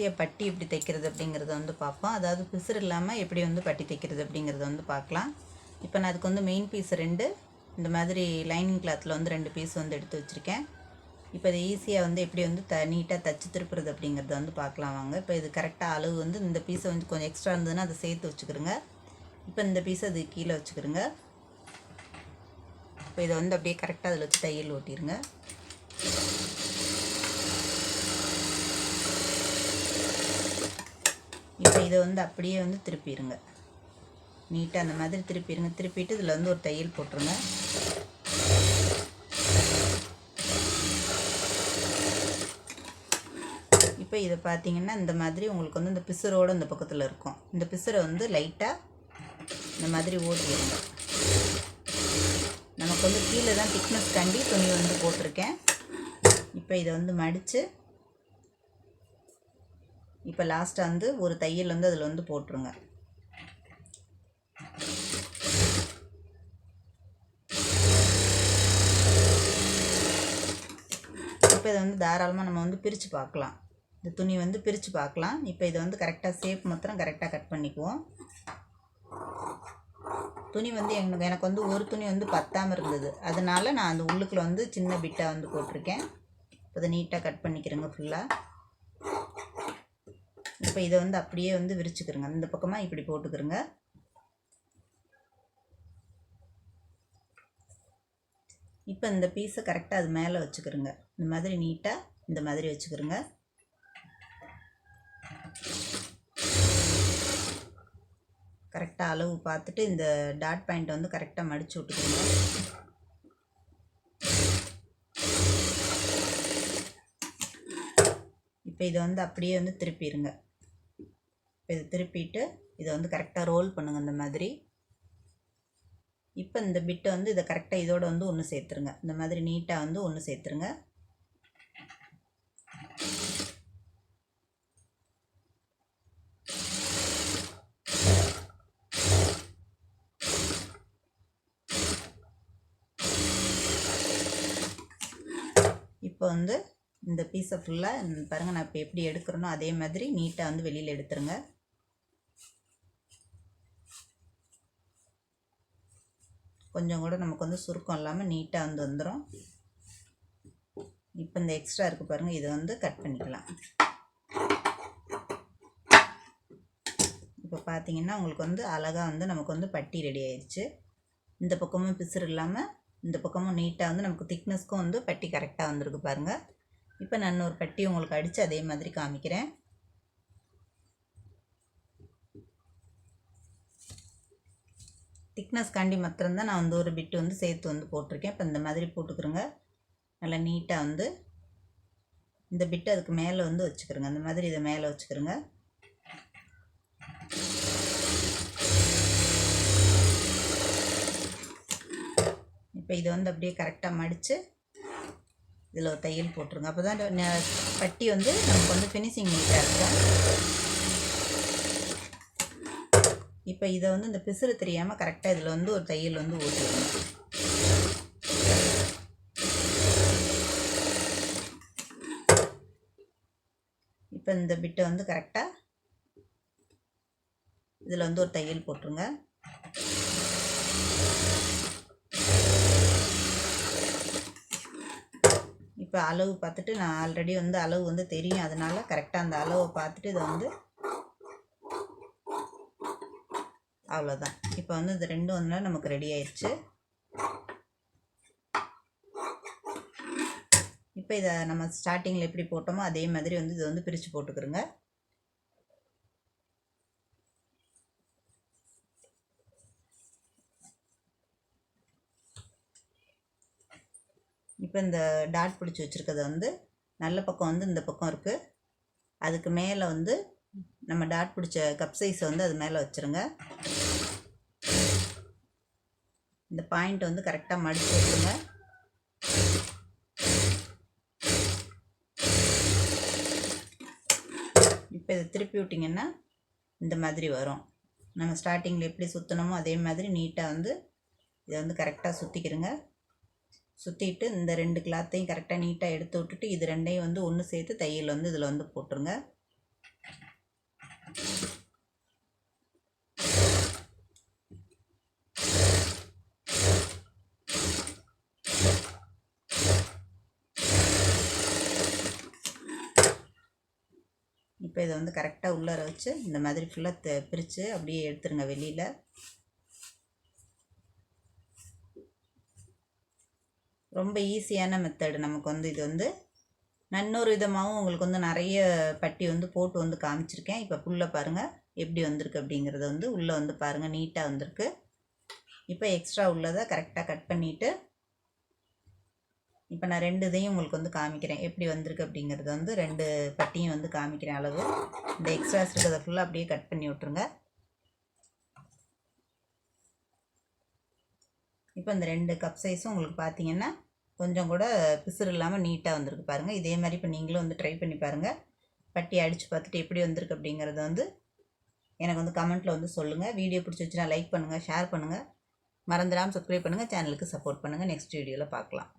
ஈஸியாக பட்டி எப்படி தைக்கிறது அப்படிங்கிறத வந்து பார்ப்போம். அதாவது பிசுறு இல்லாமல் எப்படி வந்து பட்டி தைக்கிறது அப்படிங்கிறத வந்து பார்க்கலாம். இப்போ நான் அதுக்கு வந்து மெயின் பீஸ் ரெண்டு இந்த மாதிரி லைனிங் கிளாத்தில் வந்து ரெண்டு பீஸ் வந்து எடுத்து வச்சுருக்கேன். இப்போ இது ஈஸியாக வந்து எப்படி வந்து த நீட்டாக தச்சு திருப்புறது அப்படிங்கிறத வந்து பார்க்கலாம் வாங்க. இப்போ இது கரெக்டாக அளவு வந்து இந்த பீஸை வந்து கொஞ்சம் எக்ஸ்ட்ரா இருந்ததுன்னா அதை சேர்த்து வச்சுக்கிறோங்க இப்போ இந்த பீஸை அது கீழே வச்சுக்கிறோங்க இப்போ இதை வந்து அப்படியே கரெக்டாக அதில் வச்சு தையல் ஓட்டிடுங்க இப்போ இதை வந்து அப்படியே வந்து திருப்பிடுங்க நீட்டாக அந்த மாதிரி திருப்பிடுங்க திருப்பிட்டு இதில் வந்து ஒரு தையல் போட்டுருங்க. இப்போ இதை பார்த்தீங்கன்னா இந்த மாதிரி உங்களுக்கு வந்து இந்த பிசுரோடு இந்த பக்கத்தில் இருக்கும். இந்த பிசுரை வந்து லைட்டாக இந்த மாதிரி ஓட்டிடுங்க. நமக்கு வந்து கீழே தான் திக்னஸ் கண்டி துணி வந்து போட்டிருக்கேன். இப்போ இதை வந்து மடித்து இப்போ லாஸ்ட்டாக வந்து ஒரு தையல் வந்து அதில் வந்து போட்டுருங்க. இப்போ இதை வந்து தாராளமாக நம்ம வந்து பிரித்து பார்க்கலாம். இந்த துணி வந்து பிரித்து பார்க்கலாம். இப்போ இதை வந்து கரெக்டாக ஷேப் மாத்திரம் கரெக்டாக கட் பண்ணிக்குவோம். துணி வந்து எனக்கு எனக்கு வந்து ஒரு துணி வந்து பத்தாமல் இருந்தது. அதனால நான் அந்த உள்ளுக்குள்ள வந்து சின்ன பிட்டாக வந்து போட்டிருக்கேன். இப்போ நீட்டாக கட் பண்ணிக்கிறேங்க ஃபுல்லாக இப்போ இதை வந்து அப்படியே வந்து விரிச்சுக்கிறோங்க இந்த பக்கமாக இப்படி போட்டுக்கிறோங்க இப்போ இந்த பீஸை கரெக்டாக அது மேலே வச்சுக்கிறோங்க இந்த மாதிரி நீட்டாக இந்த மாதிரி வச்சுக்கிறோங்க கரெக்டாக அளவு பார்த்துட்டு இந்த டாட் பாயிண்ட் வந்து கரெக்டாக மடித்து விட்டுக்கிறோங்க இப்போ இதை வந்து அப்படியே வந்து திருப்பிடுங்க இப்போ இதை திருப்பிட்டு இதை வந்து கரெக்டாக ரோல் பண்ணுங்கள் இந்த மாதிரி. இப்போ இந்த பிட்டை வந்து இதை கரெக்டாக இதோட வந்து ஒன்று சேர்த்துருங்க. இந்த மாதிரி நீட்டாக வந்து ஒன்று சேர்த்துருங்க. இப்போ வந்து இந்த பீஸை ஃபுல்லாக பாருங்கள் நான் இப்போ எப்படி எடுக்கிறேனோ அதே மாதிரி நீட்டாக வந்து வெளியில் எடுத்துருங்க. கொஞ்சம் கூட நமக்கு வந்து சுருக்கம் இல்லாமல் நீட்டாக வந்து வந்துடும் இப்போ இந்த எக்ஸ்ட்ரா இருக்குது பாருங்கள் இதை வந்து கட் பண்ணிக்கலாம். இப்போ பார்த்தீங்கன்னா உங்களுக்கு வந்து அழகாக வந்து நமக்கு வந்து பட்டி ரெடி ஆயிடுச்சு இந்த பக்கமும் பிசுறு இல்லாமல் இந்த பக்கமும் நீட்டாக வந்து நமக்கு திக்னஸ்க்கும் வந்து பட்டி கரெக்டாக வந்திருக்கு பாருங்கள் இப்போ நான் ஒரு பட்டி உங்களுக்கு அடித்து அதே மாதிரி காமிக்கிறேன். திக்னஸ் காண்டி மாத்திரம்தான் நான் வந்து ஒரு பிட்டு வந்து சேர்த்து வந்து போட்டிருக்கேன். இப்போ இந்த மாதிரி போட்டுக்கிறோங்க. நல்லா நீட்டாக வந்து இந்த பிட்டு அதுக்கு மேலே வந்து வச்சுக்கிறோங்க. அந்த மாதிரி இதை மேலே வச்சுக்கிறோங்க. இப்போ இதை வந்து அப்படியே கரெக்டாக மடித்து இதில் தையல் போட்டுருங்க. அப்போ தான் பட்டி வந்து நமக்கு வந்து ஃபினிஷிங் நீட்டாக இருக்கும். இப்போ இதை வந்து இந்த பிசுறு தெரியாமல் கரெக்டாக இதில் வந்து ஒரு தையல் வந்து ஓட்டிடணும் இப்போ இந்த பிட்டை வந்து கரெக்டாக இதில் வந்து ஒரு தையல் போட்டுருங்க. இப்போ அளவு பார்த்துட்டு நான் ஆல்ரெடி வந்து அளவு வந்து தெரியும். அதனால் கரெக்டாக அந்த அளவை பார்த்துட்டு இதை வந்து அவ்வளோதான் இப்போ வந்து இது ரெண்டும் வந்து நமக்கு ரெடி ஆயிடுச்சு இப்போ இதை நம்ம ஸ்டார்டிங்கில் எப்படி போட்டோமோ அதே மாதிரி வந்து இதை வந்து பிரித்து போட்டுக்கிறோங்க இப்போ இந்த டாட் பிடிச்சி வச்சுருக்கிறது வந்து நல்ல பக்கம் வந்து இந்த பக்கம் இருக்குது அதுக்கு மேலே வந்து நம்ம டாட் பிடிச்ச கப் சைஸை வந்து அது மேலே வச்சுருங்க. இந்த பாயிண்ட் வந்து கரெக்டாக மடித்து வச்சுருங்க. இப்போ இதை திருப்பி விட்டிங்கன்னா இந்த மாதிரி வரும். நம்ம ஸ்டார்டிங்கில் எப்படி சுற்றினோமோ அதே மாதிரி நீட்டாக வந்து இதை வந்து கரெக்டாக சுற்றிக்கிறோங்க சுற்றிட்டு இந்த ரெண்டு கிளாத்தையும் கரெக்டாக நீட்டாக எடுத்து விட்டுட்டு இது ரெண்டையும் வந்து ஒன்று சேர்த்து தையல் வந்து இதில் வந்து போட்டுருங்க. இப்போ இதை வந்து கரெக்டாக உள்ளார வச்சு இந்த மாதிரி ஃபுல்லாக பிரித்து அப்படியே எடுத்துருங்க வெளியில். ரொம்ப ஈஸியான மெத்தடு நமக்கு வந்து இது வந்து இன்னொரு விதமாகவும் உங்களுக்கு வந்து நிறைய பட்டி வந்து போட்டு வந்து காமிச்சிருக்கேன். இப்போ ஃபுல்லாக பாருங்கள் எப்படி வந்திருக்கு அப்படிங்கிறத வந்து உள்ளே வந்து பாருங்கள் நீட்டாக வந்திருக்கு. இப்போ எக்ஸ்ட்ரா உள்ளதை கரெக்டாக கட் பண்ணிவிட்டு இப்போ நான் ரெண்டு இதையும் உங்களுக்கு வந்து காமிக்கிறேன். எப்படி வந்திருக்கு அப்படிங்கிறத வந்து ரெண்டு பட்டியும் வந்து காமிக்கிறேன் அளவு. இந்த எக்ஸ்ட்ராஸ் இருக்கிறத ஃபுல்லாக அப்படியே கட் பண்ணி விட்ருங்க இப்போ இந்த ரெண்டு கப் சைஸும் உங்களுக்கு பார்த்தீங்கன்னா கொஞ்சம் கூட பிசுறு இல்லாமல் நீட்டாக வந்திருக்கு பாருங்கள் இதே மாதிரி இப்போ நீங்களும் வந்து ட்ரை பண்ணி பாருங்கள் பட்டி அடித்து பார்த்துட்டு எப்படி வந்திருக்கு அப்படிங்கிறத வந்து எனக்கு வந்து கமெண்ட்டில் வந்து சொல்லுங்கள் வீடியோ பிடிச்சிச்சுன்னா லைக் பண்ணுங்கள் ஷேர் பண்ணுங்கள் மறந்துடாமல் சப்ஸ்கிரைப் பண்ணுங்கள் சேனலுக்கு சப்போர்ட் பண்ணுங்கள் நெக்ஸ்ட் வீடியோவில் பார்க்கலாம்.